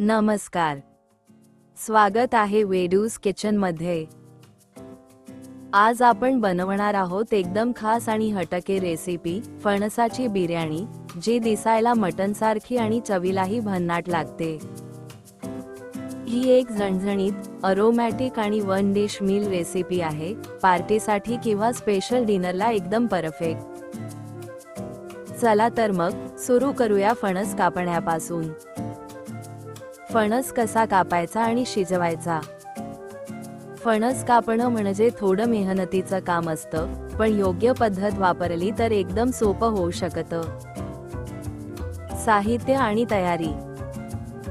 नमस्कार. स्वागत आहे वेडूज किचनमध्ये आज आपण बनवणार आहोत एकदम खास आणि हटके रेसिपी फणसाची बिर्याणी जी दिसायला मटन सारखी आणि चवीलाही भन्नाट लागते. ही एक झणझणीत अरोमॅटिक आणि वन डिश मील रेसिपी आहे पार्टीसाठी किंवा स्पेशल डिनरला एकदम परफेक्ट चला तर मग सुरू करूया फणस कापण्यापासून. फणस कसा कापायचा आणि शिजवायचा? फणस कापणं म्हणजे थोडं मेहनतीचं काम असतं पण योग्य पद्धत वापरली तर एकदम सोपं होऊ शकतं. साहित्य आणि तयारी.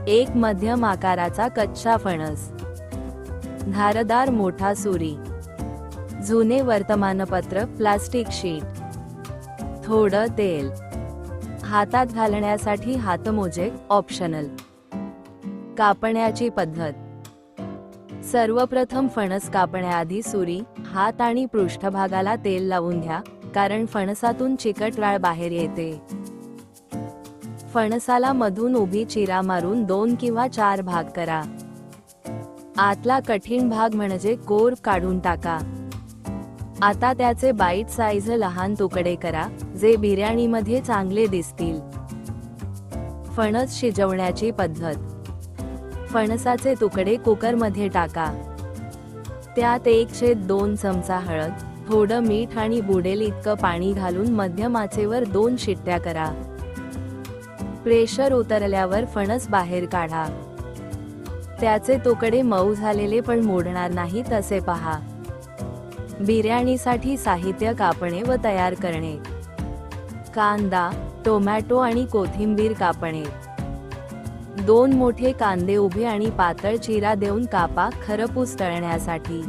एक मध्यम आकाराचा कच्चा फणस. धारदार मोठा सुरी. जुने वर्तमानपत्र प्लास्टिक शीट. थोडं तेल. हातात घालण्यासाठी हातमोजे ऑप्शनल. कापण्याची पद्धत. सर्वप्रथम फणस कापण्याआधी सुरी हात आणि पृष्ठभागाला तेल लावून घ्या कारण फणसातून चिकट राळ बाहेर येते. फणसाला मधून उभी चिरा मारून दोन किंवा चार भाग करा. आतला कठीण भाग म्हणजे कोर काढून टाका. आता त्याचे बाईट साईज लहान तुकडे करा जे बिर्याणीमध्ये चांगले दिसतील. फणस शिजवण्याची पद्धत. फणसाचे तुकडे कुकरमध्ये टाका. त्यात एक दोन चमचा हळद थोडं मीठ आणि बुडेल इतकं पाणी घालून मध्यम आचेवर दोन शिट्ट्या करा. प्रेशर उतरल्यावर फणस बाहेर काढा. त्याचे तुकडे मऊ झालेले पण मोडणार नाही तसे पहा. बिर्याणीसाठी साहित्य कापणे व तयार करणे. कांदा टोमॅटो आणि कोथिंबीर कापणे. दोन मोठे कांदे उभे आणि पातळ चिरा देऊन कापा खरपूस तळण्यासाठी.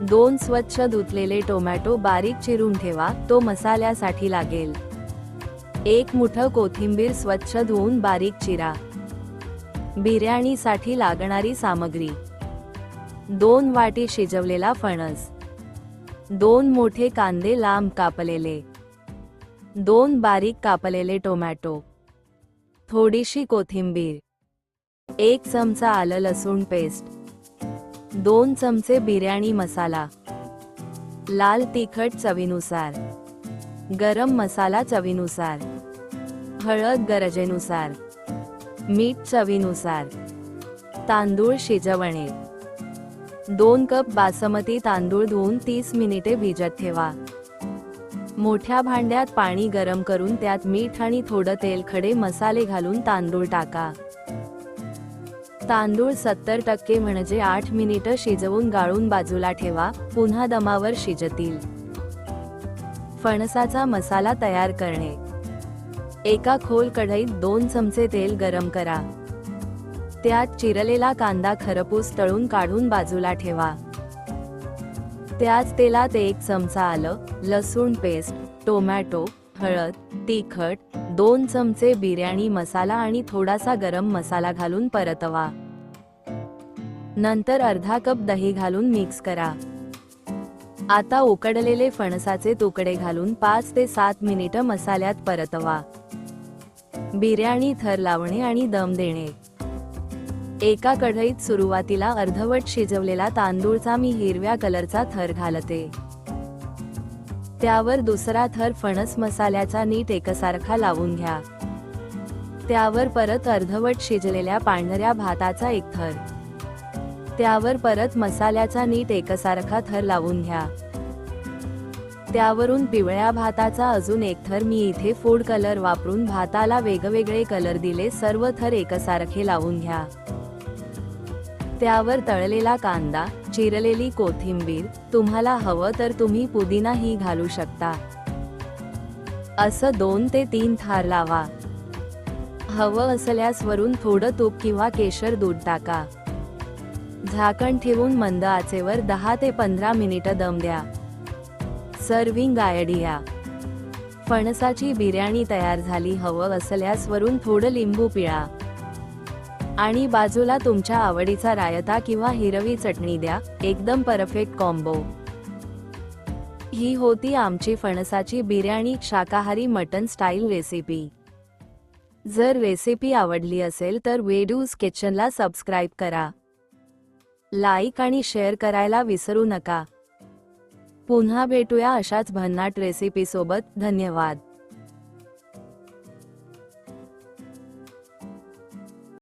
दोन स्वच्छ धुतलेले टोमॅटो बारीक चिरून ठेवा तो मसाल्यासाठी लागेल. एक मुठ कोथिंबीर स्वच्छ धुवून बारीक चिरा. बिर्याणीसाठी लागणारी सामग्री. दोन वाटी शिजवलेला फणस. दोन मोठे कांदे लांब कापलेले. दोन बारीक कापलेले टोमॅटो. थोडीशी कोथिंबीर. एक चमचा आलं लसूण पेस्ट. दोन चमचे बिर्याणी मसाला. लाल तिखट चवीनुसार. गरम मसाला चवीनुसार. हळद गरजेनुसार. मीठ चवीनुसार. तांदूळ शिजवणे. दोन कप बासमती तांदूळ धुवून तीस मिनिटे भिजत ठेवा. मोठ्या भांड्यात पाणी गरम करून त्यात मीठ आणि थोडं तेल खडे मसाले घालून तांदूळ टाका. तांदूळ सत्तर टक्के म्हणजे आठ मिनिटं शिजवून गाळून बाजूला ठेवा पुन्हा दमावर शिजतील. फणसाचा मसाला तयार करणे. एका खोल कढईत दोन चमचे तेल गरम करा. त्यात चिरलेला कांदा खरपूस तळून काढून बाजूला ठेवा. त्याच तेलात एक चमचा आलं लसूण पेस्ट टोमॅटो हळद तिखट दोन चमचे बिर्याणी मसाला आणि थोडासा गरम मसाला घालून परतवा. नंतर अर्धा कप दही घालून मिक्स करा. आता उकडलेले फणसाचे तुकडे घालून पाच ते सात मिनिटं मसाल्यात परतवा. बिर्याणी थर लावणे आणि दम देणे. एका कढईत सुरुवातीला अर्धवट शिजवलेला तांदूळचा मी हिरव्या कलरचा थर घालते. त्यावर दुसरा थर फणस मसाल्याचा नीट एकसारखा लावून घ्या. त्यावर परत अर्धवट शिजलेल्या पांढऱ्या भाताचा एक थर. त्यावर परत मसाल्याचा नीट एकसारखा थर लावून घ्या. त्यावरून पिवळ्या भाताचा अजून एक थर मी इथे फूड कलर वापरून भाताला वेगवेगळे कलर दिले सर्व थर एकसारखे लावून घ्या. त्यावर तळलेला कांदा चिरलेली कोथिंबीर तुम्हाला हवं तर तुम्ही पुदिनाही घालू शकता. असं दोन ते तीन थार लावा. हवं असल्यास वरून थोडं तूप किंवा केशर दूध टाका. झाकण ठेवून मंद आचेवर दहा ते पंधरा मिनिटं दम द्या. Serving idea. फणसाची बिर्याणी तयार झाली हवं असल्यास वरून थोडं लिंबू पिळा. आणि बाजूला तुमच्या आवडीचा रायता किंवा हिरवी चटणी द्या. एकदम परफेक्ट कॉम्बो. ही होती आमची फणसाची बिर्याणी शाकाहारी मटन स्टाईल रेसिपी. जर रेसिपी आवडली असेल तर वेडूज किचनला सबस्क्राईब करा. लाईक आणि शेअर करायला विसरू नका. पुन्हा भेटूया अशाच भन्नाट रेसिपीसोबत. धन्यवाद.